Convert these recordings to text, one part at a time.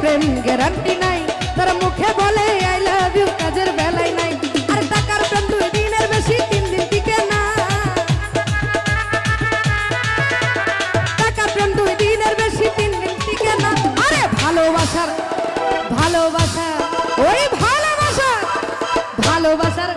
প্রেম guarantee নাই। তার মুখে বলে আই লাভ ইউ কাজের বেলায় নাই। আর টাকার প্রেম দুই দিনের বেশি, তিন দিন টিকে না। টাকা প্রেম দুই দিনের বেশি, তিন দিন টিকে না। আরে ভালোবাসার ভালোবাসা ওই ভালোবাসা ভালোবাসার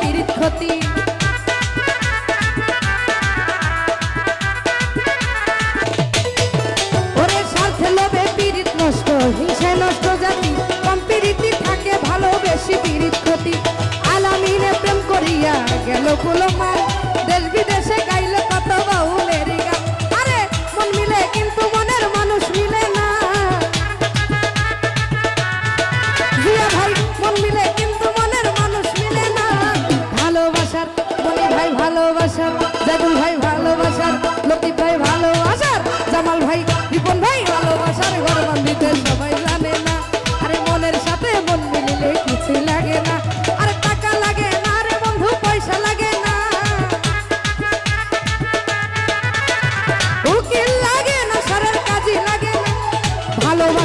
পীড়িত ক্ষতি। ওরে পীড়িত নষ্ট, হিংসায় নষ্ট জাতি, কম থাকে ভালো বেশি পীড়িত ক্ষতি। আলামিনে প্রেম করিয়া গেল কুলমার দেশ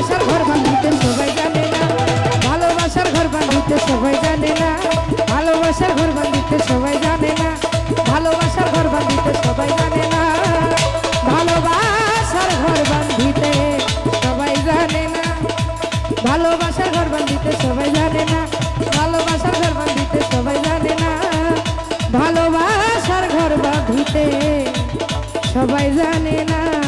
ভালোবাসার ঘর বান্ধিতে সবাই জানে না। ভালোবাসার ঘর বান্ধিতে সবাই জানে না। ভালোবাসার ঘর বান্ধিতে সবাই জানে না। ভালোবাসার ঘর বান্ধিতে সবাই জানে না। ভালোবাসার ঘর বান্ধিতে সবাই জানে না। ভালোবাসার ঘর বান্ধিতে সবাই জানে না। ভালোবাসার ঘর বান্ধিতে সবাই জানে না। ভালোবাসার ঘর বাঁধিতে সবাই জানে না।